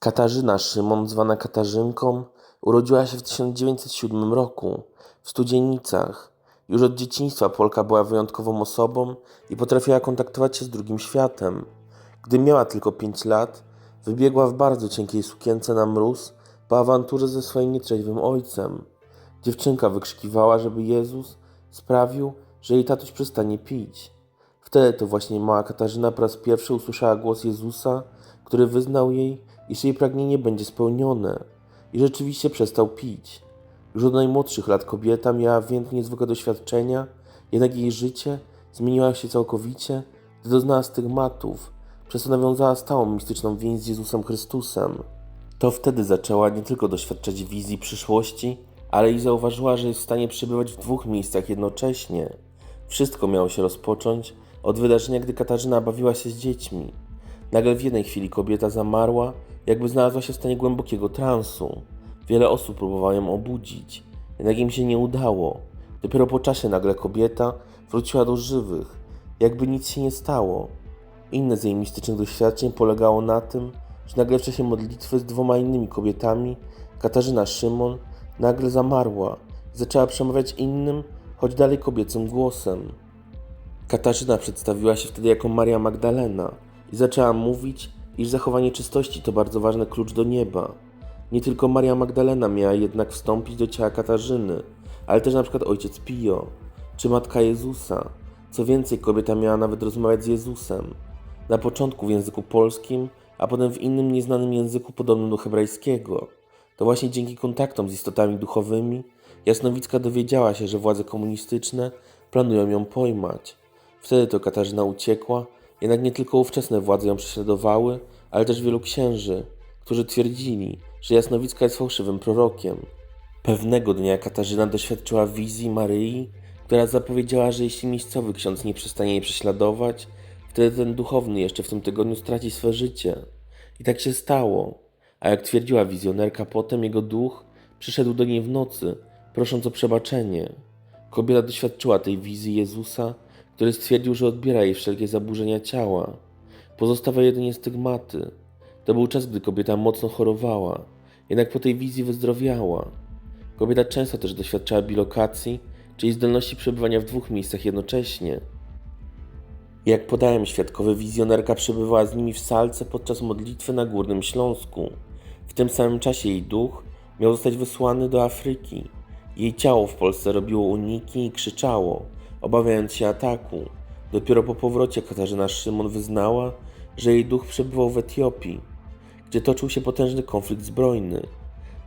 Katarzyna Szymon, zwana Katarzynką, urodziła się w 1907 roku w Studzienicach. Już od dzieciństwa Polka była wyjątkową osobą i potrafiła kontaktować się z drugim światem. Gdy miała tylko 5 lat, wybiegła w bardzo cienkiej sukience na mróz po awanturze ze swoim nietrzeźwym ojcem. Dziewczynka wykrzykiwała, żeby Jezus sprawił, że jej tatuś przestanie pić. Wtedy to właśnie mała Katarzyna po raz pierwszy usłyszała głos Jezusa, który wyznał jej, iż jej pragnienie będzie spełnione i rzeczywiście przestał pić. Już od najmłodszych lat kobieta miała więcej niezwykłe doświadczenia, jednak jej życie zmieniło się całkowicie, gdy doznała stygmatów, przez co nawiązała stałą mistyczną więź z Jezusem Chrystusem. To wtedy zaczęła nie tylko doświadczać wizji przyszłości, ale i zauważyła, że jest w stanie przebywać w dwóch miejscach jednocześnie. Wszystko miało się rozpocząć od wydarzenia, gdy Katarzyna bawiła się z dziećmi. Nagle w jednej chwili kobieta zamarła, jakby znalazła się w stanie głębokiego transu. Wiele osób próbowało ją obudzić, jednak im się nie udało. Dopiero po czasie nagle kobieta wróciła do żywych, jakby nic się nie stało. Inne z jej mistycznych doświadczeń polegało na tym, że nagle w czasie modlitwy z dwoma innymi kobietami, Katarzyna Szymon nagle zamarła i zaczęła przemawiać innym, choć dalej kobiecym głosem. Katarzyna przedstawiła się wtedy jako Maria Magdalena i zaczęła mówić, iż zachowanie czystości to bardzo ważny klucz do nieba. Nie tylko Maria Magdalena miała jednak wstąpić do ciała Katarzyny, ale też na przykład ojciec Pio czy matka Jezusa. Co więcej, kobieta miała nawet rozmawiać z Jezusem. Na początku w języku polskim, a potem w innym nieznanym języku podobnym do hebrajskiego. To właśnie dzięki kontaktom z istotami duchowymi Jasnowicka dowiedziała się, że władze komunistyczne planują ją pojmać. Wtedy to Katarzyna uciekła, jednak nie tylko ówczesne władze ją prześladowały, ale też wielu księży, którzy twierdzili, że Jasnowicka jest fałszywym prorokiem. Pewnego dnia Katarzyna doświadczyła wizji Maryi, która zapowiedziała, że jeśli miejscowy ksiądz nie przestanie jej prześladować, wtedy ten duchowny jeszcze w tym tygodniu straci swe życie. I tak się stało. A jak twierdziła wizjonerka, potem jego duch przyszedł do niej w nocy, prosząc o przebaczenie. Kobieta doświadczyła tej wizji Jezusa, który stwierdził, że odbiera jej wszelkie zaburzenia ciała. Pozostawały jedynie stygmaty. To był czas, gdy kobieta mocno chorowała, jednak po tej wizji wyzdrowiała. Kobieta często też doświadczała bilokacji, czyli zdolności przebywania w dwóch miejscach jednocześnie. Jak podałem świadkowie, wizjonerka przebywała z nimi w salce podczas modlitwy na Górnym Śląsku. W tym samym czasie jej duch miał zostać wysłany do Afryki. Jej ciało w Polsce robiło uniki i krzyczało, obawiając się ataku. Dopiero po powrocie Katarzyna Szymon wyznała, że jej duch przebywał w Etiopii, gdzie toczył się potężny konflikt zbrojny.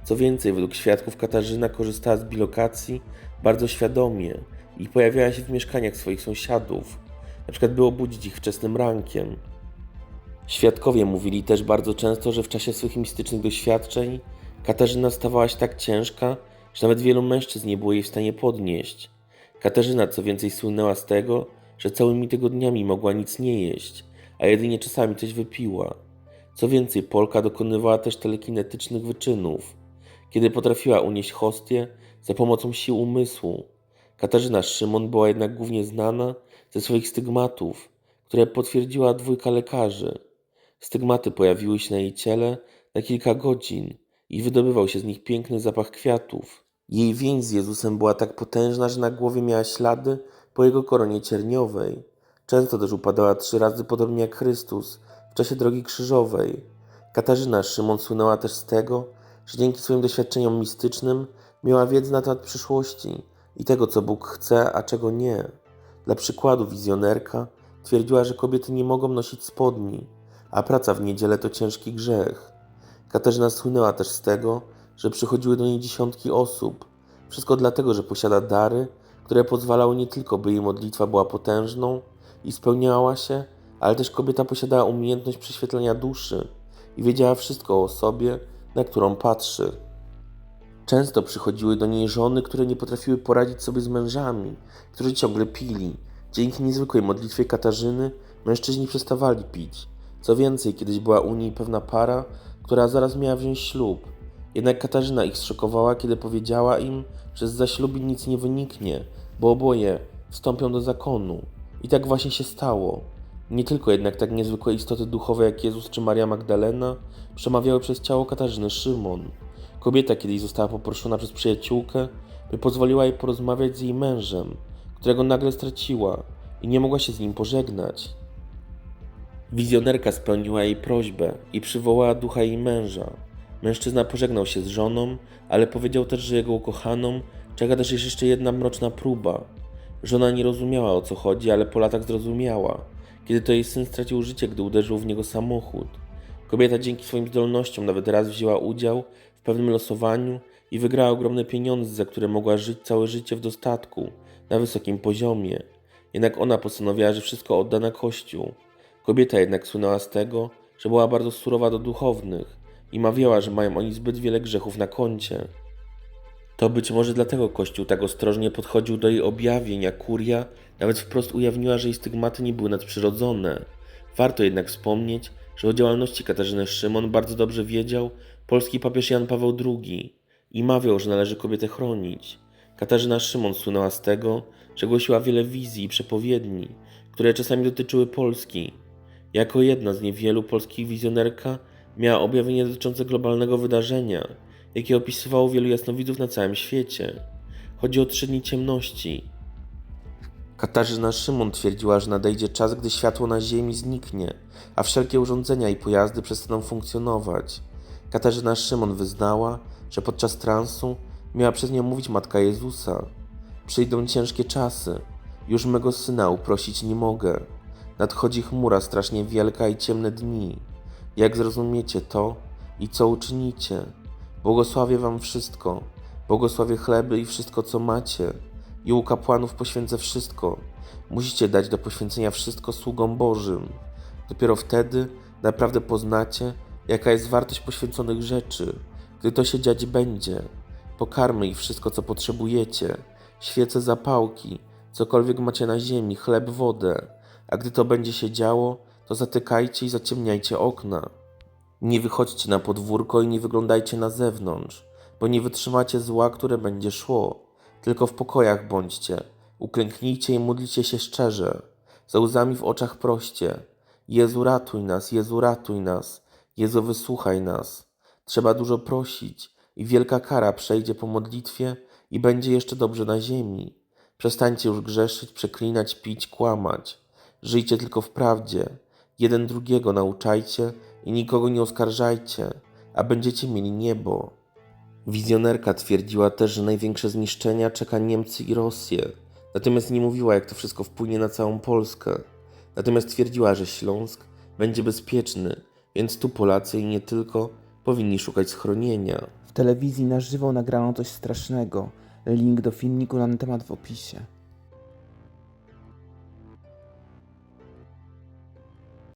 Co więcej, według świadków Katarzyna korzystała z bilokacji bardzo świadomie i pojawiała się w mieszkaniach swoich sąsiadów, na przykład by obudzić ich wczesnym rankiem. Świadkowie mówili też bardzo często, że w czasie swych mistycznych doświadczeń Katarzyna stawała się tak ciężka, że nawet wielu mężczyzn nie było jej w stanie podnieść. Katarzyna co więcej słynęła z tego, że całymi tygodniami mogła nic nie jeść, a jedynie czasami coś wypiła. Co więcej, Polka dokonywała też telekinetycznych wyczynów, kiedy potrafiła unieść hostię za pomocą sił umysłu. Katarzyna Szymon była jednak głównie znana ze swoich stygmatów, które potwierdziła dwójka lekarzy. Stygmaty pojawiły się na jej ciele na kilka godzin i wydobywał się z nich piękny zapach kwiatów. Jej więź z Jezusem była tak potężna, że na głowie miała ślady po jego koronie cierniowej. Często też upadała trzy razy podobnie jak Chrystus w czasie drogi krzyżowej. Katarzyna Szymon słynęła też z tego, że dzięki swoim doświadczeniom mistycznym miała wiedzę na temat przyszłości i tego, co Bóg chce, a czego nie. Dla przykładu wizjonerka twierdziła, że kobiety nie mogą nosić spodni, a praca w niedzielę to ciężki grzech. Katarzyna słynęła też z tego, że przychodziły do niej dziesiątki osób. Wszystko dlatego, że posiada dary, które pozwalały nie tylko, by jej modlitwa była potężną i spełniała się, ale też kobieta posiadała umiejętność prześwietlenia duszy i wiedziała wszystko o osobie, na którą patrzy. Często przychodziły do niej żony, które nie potrafiły poradzić sobie z mężami, którzy ciągle pili. Dzięki niezwykłej modlitwie Katarzyny mężczyźni przestawali pić. Co więcej, kiedyś była u niej pewna para, która zaraz miała wziąć ślub. Jednak Katarzyna ich zszokowała, kiedy powiedziała im, że z zaślubin nic nie wyniknie, bo oboje wstąpią do zakonu. I tak właśnie się stało. Nie tylko jednak tak niezwykłe istoty duchowe jak Jezus czy Maria Magdalena przemawiały przez ciało Katarzyny Szymon. Kobieta kiedyś została poproszona przez przyjaciółkę, by pozwoliła jej porozmawiać z jej mężem, którego nagle straciła i nie mogła się z nim pożegnać. Wizjonerka spełniła jej prośbę i przywołała ducha jej męża. Mężczyzna pożegnał się z żoną, ale powiedział też, że jego ukochaną czeka też jeszcze jedna mroczna próba. Żona nie rozumiała o co chodzi, ale po latach zrozumiała, kiedy to jej syn stracił życie, gdy uderzył w niego samochód. Kobieta dzięki swoim zdolnościom nawet raz wzięła udział w pewnym losowaniu i wygrała ogromne pieniądze, za które mogła żyć całe życie w dostatku, na wysokim poziomie. Jednak ona postanowiła, że wszystko odda na kościół. Kobieta jednak słynęła z tego, że była bardzo surowa do duchownych i mawiała, że mają oni zbyt wiele grzechów na koncie. To być może dlatego Kościół tak ostrożnie podchodził do jej objawień, a kuria nawet wprost ujawniła, że jej stygmaty nie były nadprzyrodzone. Warto jednak wspomnieć, że o działalności Katarzyny Szymon bardzo dobrze wiedział polski papież Jan Paweł II i mawiał, że należy kobietę chronić. Katarzyna Szymon słynęła z tego, że głosiła wiele wizji i przepowiedni, które czasami dotyczyły Polski. Jako jedna z niewielu polskich wizjonerka miała objawienie dotyczące globalnego wydarzenia, jakie opisywało wielu jasnowidzów na całym świecie. Chodzi o trzy dni ciemności. Katarzyna Szymon twierdziła, że nadejdzie czas, gdy światło na Ziemi zniknie, a wszelkie urządzenia i pojazdy przestaną funkcjonować. Katarzyna Szymon wyznała, że podczas transu miała przez nią mówić Matka Jezusa. Przyjdą ciężkie czasy, już mego syna uprosić nie mogę. Nadchodzi chmura strasznie wielka i ciemne dni. Jak zrozumiecie to i co uczynicie? Błogosławię wam wszystko. Błogosławię chleby i wszystko, co macie. I u kapłanów poświęcę wszystko. Musicie dać do poświęcenia wszystko sługom Bożym. Dopiero wtedy naprawdę poznacie, jaka jest wartość poświęconych rzeczy, gdy to się dziać będzie. Pokarmy ich wszystko, co potrzebujecie. Świece, zapałki, cokolwiek macie na ziemi, chleb, wodę. A gdy to będzie się działo, to zatykajcie i zaciemniajcie okna. Nie wychodźcie na podwórko i nie wyglądajcie na zewnątrz, bo nie wytrzymacie zła, które będzie szło. Tylko w pokojach bądźcie, uklęknijcie i módlcie się szczerze. Za łzami w oczach proście. Jezu ratuj nas, Jezu ratuj nas, Jezu wysłuchaj nas. Trzeba dużo prosić i wielka kara przejdzie po modlitwie i będzie jeszcze dobrze na ziemi. Przestańcie już grzeszyć, przeklinać, pić, kłamać. Żyjcie tylko w prawdzie. Jeden drugiego nauczajcie i nikogo nie oskarżajcie, a będziecie mieli niebo. Wizjonerka twierdziła też, że największe zniszczenia czeka Niemcy i Rosję, natomiast nie mówiła, jak to wszystko wpłynie na całą Polskę. Natomiast twierdziła, że Śląsk będzie bezpieczny, więc tu Polacy i nie tylko powinni szukać schronienia. W telewizji na żywo nagrano coś strasznego. Link do filmiku na ten temat w opisie.